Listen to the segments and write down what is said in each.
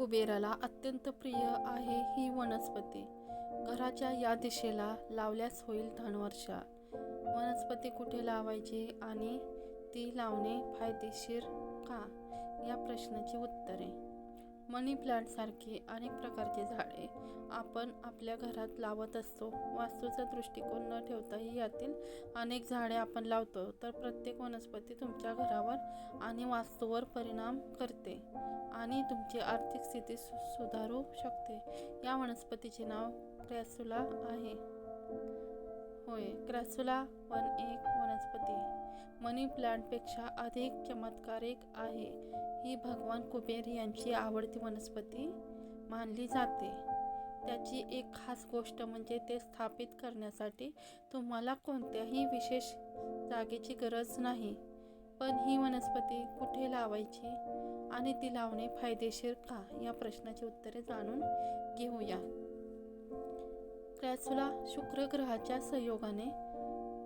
कुबेराला अत्यंत प्रिय आहे ही वनस्पती. घराच्या या दिशेला लावल्यास होईल धनवर्षा. वनस्पती कुठे लावायची आणि ती लावणे फायदेशीर का? या प्रश्नाची उत्तरे. मनी प्लांटसारखी अनेक प्रकारची झाडे आपण आपल्या घरात लावत असतो. वास्तूचा दृष्टिकोन न ठेवताही यातील अनेक झाडे आपण लावतो तर प्रत्येक वनस्पती तुमच्या घरावर आणि वास्तूवर परिणाम करते आणि तुमची आर्थिक स्थिती सु सुधारू शकते. या वनस्पतीचे नाव क्रॅसुला आहे. होय क्रॅसुला वन एक मनी प्लांटपेक्षा अधिक चमत्कारिक आहे. ही भगवान कुबेर यांची आवडती वनस्पती मानली जाते. त्याची एक खास गोष्ट म्हणजे ते स्थापित करण्यासाठी तुम्हाला कोणत्याही विशेष जागेची गरज नाही. पण ही वनस्पती कुठे लावायची आणि ती लावणे फायदेशीर का? या प्रश्नाची उत्तरे जाणून घेऊया. क्रॅसुला शुक्र ग्रहाच्या संयोगाने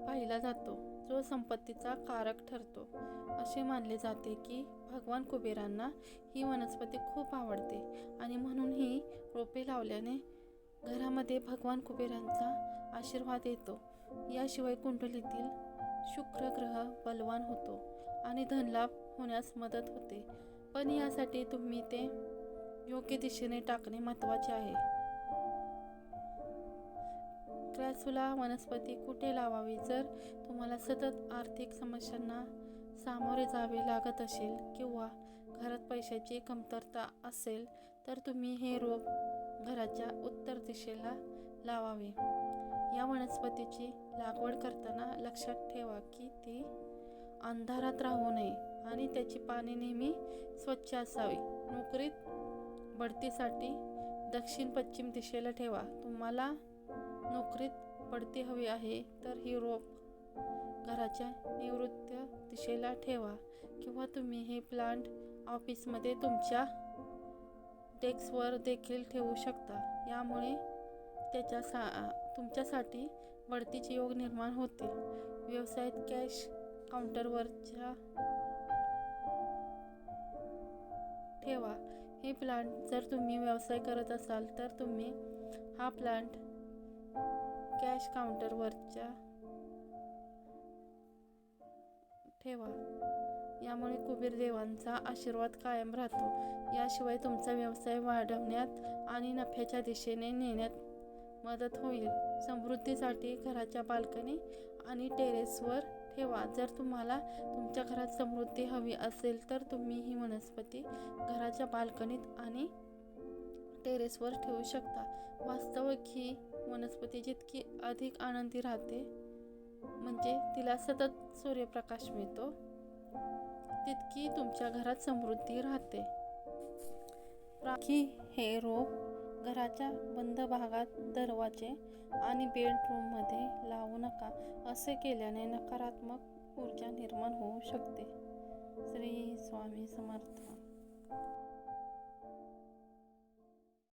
पाहिला जातो. जो संपत्तीचा कारक ठरतो असे मानले जाते की भगवान कुबेरांना ही वनस्पती खूप आवडते आणि म्हणून ही रोपे लावल्याने घरामध्ये भगवान कुबेरांचा आशीर्वाद येतो. याशिवाय कुंडलीतील शुक्र ग्रह बलवान होतो आणि धनलाभ होण्यास मदत होते. पण यासाठी तुम्ही ते योग्य दिशेने टाकणे महत्त्वाचे आहे. क्रॅसुला वनस्पती कुठे लावावी? जर तुम्हाला सतत आर्थिक समस्यांना सामोरे जावे लागत असेल किंवा घरात पैशाची कमतरता असेल तर तुम्ही हे रोप घराच्या उत्तर दिशेला लावावे. या वनस्पतीची लागवड करताना लक्षात ठेवा की ती अंधारात राहू नये आणि त्याची पाने नेहमी स्वच्छ असावी. नोकरीत बढतीसाठी दक्षिण पश्चिम दिशेला ठेवा. तुम्हाला नोकरीत पडती हवी आहे तर ही रोप घराच्या निवृत्त दिशेला ठेवा. किंवा तुम्ही हे प्लांट ऑफिसमध्ये तुमच्या डेस्कवर देखील ठेवू शकता. यामुळे त्याच्या सा तुमच्यासाठी बढतीचे योग निर्माण होतील. व्यवसायात कॅश काउंटरवरच्या ठेवा. हे प्लांट जर तुम्ही व्यवसाय करत असाल तर तुम्ही हा प्लांट कॅश काउंटरवरच्या ठेवा. यामुळे कुबेर देवांचा आशीर्वाद कायम राहतो. याशिवाय तुमचा व्यवसाय वाढवण्यात आणि नफ्याच्या दिशेने नेण्यात मदत होईल. समृद्धीसाठी घराच्या बाल्कनी आणि टेरेसवर ठेवा. जर तुम्हाला तुमच्या घरात समृद्धी हवी असेल तर तुम्ही ही वनस्पती घराच्या बाल्कनीत आणि टेरेसवर ठेवू शकता. वास्तविक ही वनस्पती जितकी अधिक आनंदी राहते म्हणजे तिला सतत सूर्यप्रकाश मिळतो तितकी तुमच्या घरात समृद्धी राहते. राखी हे रोप घराच्या बंद भागात दरवाजे आणि बेडरूममध्ये लावू नका असे केल्याने नकारात्मक ऊर्जा निर्माण होऊ शकते. श्री स्वामी समर्थ.